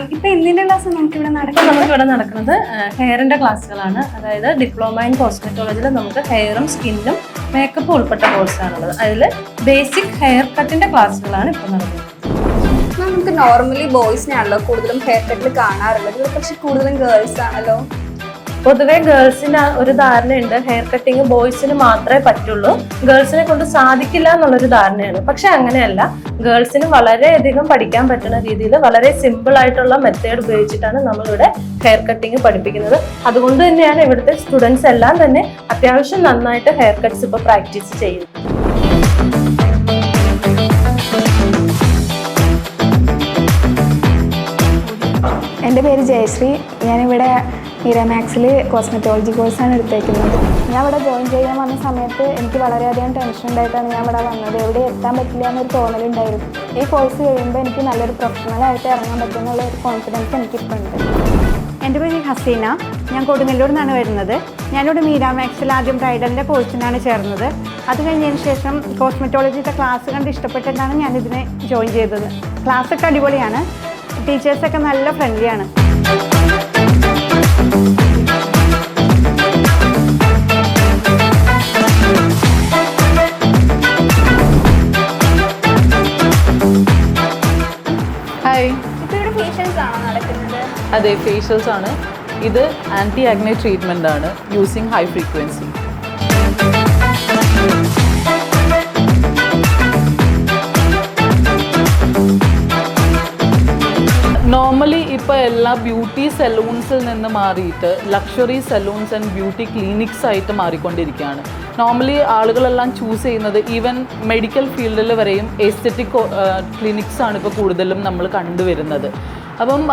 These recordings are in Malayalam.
ഇവിടെ നടക്കുന്നത്? നമുക്ക് ഇവിടെ നടക്കുന്നത് ഹെയറിന്റെ ക്ലാസ്സുകളാണ്. അതായത് ഡിപ്ലോമ ഇൻ കോസ്മെറ്റോളജിയിൽ നമുക്ക് ഹെയറും സ്കിന്നും മേക്കപ്പും ഉൾപ്പെട്ട കോഴ്സാണുള്ളത് അതിൽ ബേസിക് ഹെയർ കട്ടിന്റെ ക്ലാസ്സുകളാണ് ഇപ്പൊ നടക്കുന്നത്. നമുക്ക് നോർമലി ബോയ്സിനാണല്ലോ കൂടുതലും ഹെയർ കട്ടിൽ കാണാറുള്ളത്. പക്ഷെ കൂടുതലും ഗേൾസ് ആണല്ലോ. പൊതുവെ ഗേൾസിന് ഒരു ധാരണയുണ്ട് ഹെയർ കട്ടിങ് ബോയ്സിന് മാത്രമേ പറ്റുള്ളൂ. ഗേൾസിനെ കൊണ്ട് സാധിക്കില്ല എന്നുള്ളൊരു ധാരണയാണ്. പക്ഷെ അങ്ങനെയല്ല. ഗേൾസിന് വളരെയധികം പഠിക്കാൻ പറ്റുന്ന രീതിയിൽ വളരെ സിമ്പിൾ ആയിട്ടുള്ള മെത്തേഡ് ഉപയോഗിച്ചിട്ടാണ് നമ്മളിവിടെ ഹെയർ കട്ടിങ് പഠിപ്പിക്കുന്നത്. അതുകൊണ്ട് തന്നെയാണ് ഇവിടുത്തെ സ്റ്റുഡൻസ് എല്ലാം തന്നെ അത്യാവശ്യം നന്നായിട്ട് ഹെയർ കട്ട്സ് ഇപ്പോൾ പ്രാക്ടീസ് ചെയ്യുന്നത്. എന്റെ പേര് ജയശ്രീ. ഞാനിവിടെ മീരാമാക്സിൽ കോസ്മെറ്റോളജി കോഴ്സാണ് എടുത്തേക്കുന്നത്. ഞാൻ ഇവിടെ ജോയിൻ ചെയ്യാൻ വന്ന സമയത്ത് എനിക്ക് വളരെയധികം ടെൻഷൻ ഉണ്ടായിട്ടാണ് ഞാൻ ഇവിടെ വന്നത്. എവിടെ എത്താൻ പറ്റില്ല എന്നൊരു തോന്നലുണ്ടായിരുന്നു ഈ കോഴ്സ് കഴിയുമ്പോൾ എനിക്ക് നല്ലൊരു പ്രൊഫഷണലായിട്ട് ഇറങ്ങാൻ പറ്റുമെന്നുള്ള ഒരു കോൺഫിഡൻസ് എനിക്കിപ്പോൾ ഉണ്ട് എന്റെ പേര് ഹസീന. ഞാൻ കൊടുങ്ങല്ലൂർ നിന്നാണ് വരുന്നത്. ഞാനിവിടെ മീരാമാക്സിൽ ആദ്യം ബ്രൈഡലിന്റെ കോഴ്സിനാണ് ചേർന്നത്. അത് കഴിഞ്ഞതിന് ശേഷം കോസ്മെറ്റോളജിയുടെ ക്ലാസ് കണ്ട് ഇഷ്ടപ്പെട്ടിട്ടാണ് ഞാനിതിനെ ജോയിൻ ചെയ്തത്. ക്ലാസ്സൊക്കെ അടിപൊളിയാണ്. ടീച്ചേഴ്സൊക്കെ നല്ല ഫ്രണ്ട്ലിയാണ് ഹായ് അതെ ഫേഷ്യൽസ് ആണ്. ഇത് ആന്റി ആഗ്നെ ട്രീറ്റ്മെന്റ് ആണ് യൂസിങ് ഹൈ ഫ്രീക്വൻസി നോർമലി ഇപ്പോൾ എല്ലാ ബ്യൂട്ടി സലൂൺസിൽ നിന്ന് മാറിയിട്ട് luxury salons and beauty clinics ആയിട്ട് മാറിക്കൊണ്ടിരിക്കുകയാണ്. നോർമലി ആളുകളെല്ലാം ചൂസ് ചെയ്യുന്നത് ഈവൻ മെഡിക്കൽ ഫീൽഡിൽ വരെയും എസ്തെറ്റിക് ക്ലിനിക്സ് ആണ് ഇപ്പോൾ കൂടുതലും നമ്മൾ കണ്ടുവരുന്നത്. അപ്പം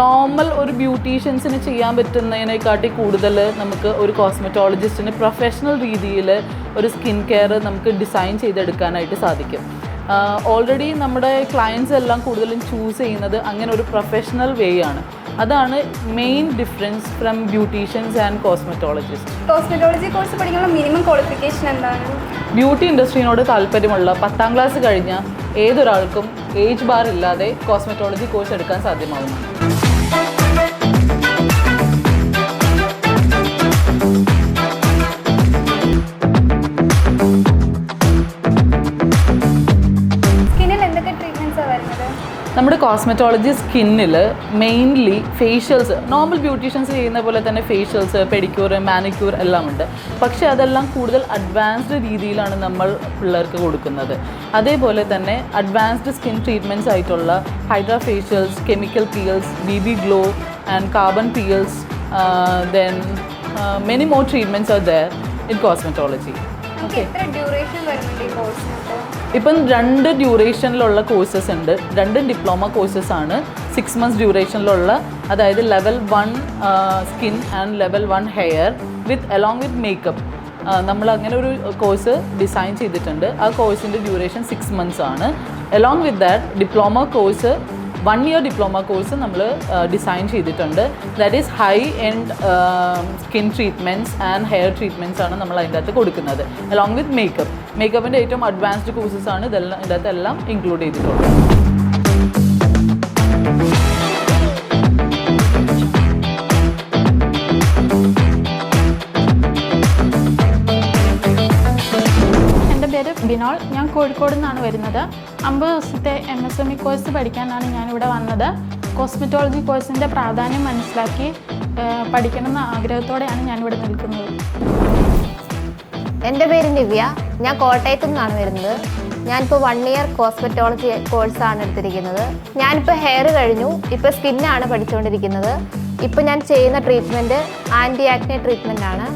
നോർമൽ ഒരു ബ്യൂട്ടീഷ്യൻസിന് ചെയ്യാൻ പറ്റുന്നതിനെക്കാട്ടി കൂടുതൽ നമുക്ക് ഒരു കോസ്മെറ്റോളജിസ്റ്റിന് പ്രൊഫഷണൽ രീതിയിൽ ഒരു സ്കിൻ കെയർ നമുക്ക് ഡിസൈൻ ചെയ്തെടുക്കാനായിട്ട് സാധിക്കും. ഓൾറെഡി നമ്മുടെ ക്ലയൻസ് എല്ലാം കൂടുതലും ചൂസ് ചെയ്യുന്നത് അങ്ങനെ ഒരു പ്രൊഫഷണൽ വേ ആണ്. അതാണ് main difference from beauticians and cosmetologist cosmetology course പഠിക്കാനുള്ള മിനിമം ക്വാളിഫിക്കേഷൻ എന്താണ്? ബ്യൂട്ടി ഇൻഡസ്ട്രീനോട് താല്പര്യമുള്ള പത്താം ക്ലാസ് കഴിഞ്ഞ ഏതൊരാൾക്കും ഏജ് ബാർ ഇല്ലാതെ കോസ്മെറ്റോളജി കോഴ്സ് എടുക്കാൻ സാധ്യമാവുന്നു നമ്മുടെ കോസ്മെറ്റോളജി സ്കിന്നിൽ മെയിൻലി ഫേഷ്യൽസ് നോർമൽ ബ്യൂട്ടീഷ്യൻസ് ചെയ്യുന്ന പോലെ തന്നെ ഫേഷ്യൽസ് പെഡിക്യൂർ മാനിക്യൂർ എല്ലാം ഉണ്ട് പക്ഷേ അതെല്ലാം കൂടുതൽ അഡ്വാൻസ്ഡ് രീതിയിലാണ് നമ്മൾ പിള്ളേർക്ക് കൊടുക്കുന്നത്. അതേപോലെ തന്നെ അഡ്വാൻസ്ഡ് സ്കിൻ ട്രീറ്റ്മെന്റ്സ് ആയിട്ടുള്ള hydra facials chemical peels B B glow and carbon peels then many more treatments are there in cosmetology okay duration വരുന്നുണ്ട് ഈ ഇപ്പം രണ്ട് ഡ്യൂറേഷനിലുള്ള കോഴ്സസ് ഉണ്ട്. രണ്ട് ഡിപ്ലോമ കോഴ്സസ് ആണ് സിക്സ് മന്ത്സ് ഡ്യൂറേഷനിലുള്ള അതായത് level one skin and level one hair with along with makeup നമ്മൾ അങ്ങനെ ഒരു കോഴ്സ് ഡിസൈൻ ചെയ്തിട്ടുണ്ട്. ആ കോഴ്സിന്റെ ഡ്യൂറേഷൻ സിക്സ് മന്ത്സ് ആണ്. Along with that diploma course one year diploma course നമ്മൾ ഡിസൈൻ ചെയ്തിട്ടുണ്ട്. That is high end skin treatments and hair treatments ആണ് നമ്മൾ അതിന്റെ അകത്ത് കൊടുക്കുന്നത്. അലോങ് വിത്ത് മേക്കപ്പ് മേക്കപ്പിന്റെ ഏറ്റവും അഡ്വാൻസ്ഡ് കോഴ്സസ് ആണ് ഇതെല്ലാം ഇതിന്റെ അകത്തെല്ലാം ഇൻക്ലൂഡ് ചെയ്തിട്ടുള്ളത്. ബിനോൾ ഞാൻ കോഴിക്കോട് നിന്നാണ് വരുന്നത്. അമ്പത് ദിവസത്തെ M S M E course പഠിക്കാനാണ് ഞാനിവിടെ വന്നത്. കോസ്മെറ്റോളജി കോഴ്സിന്റെ പ്രാധാന്യം മനസ്സിലാക്കി പഠിക്കണമെന്ന ആഗ്രഹത്തോടെയാണ് ഞാനിവിടെ നിൽക്കുന്നത്. എന്റെ പേര് ദിവ്യ. ഞാൻ കോട്ടയത്തു നിന്നാണ് വരുന്നത്. ഞാനിപ്പോൾ വൺ ഇയർ കോസ്മെറ്റോളജി കോഴ്സാണ് എടുത്തിരിക്കുന്നത്. ഞാനിപ്പോൾ ഹെയർ കഴിഞ്ഞു. ഇപ്പോൾ സ്കിന്നാണ് പഠിച്ചുകൊണ്ടിരിക്കുന്നത്. ഇപ്പോൾ ഞാൻ ചെയ്യുന്ന ട്രീറ്റ്മെന്റ് ആന്റി ആക്നെ ട്രീറ്റ്മെന്റ് ആണ്.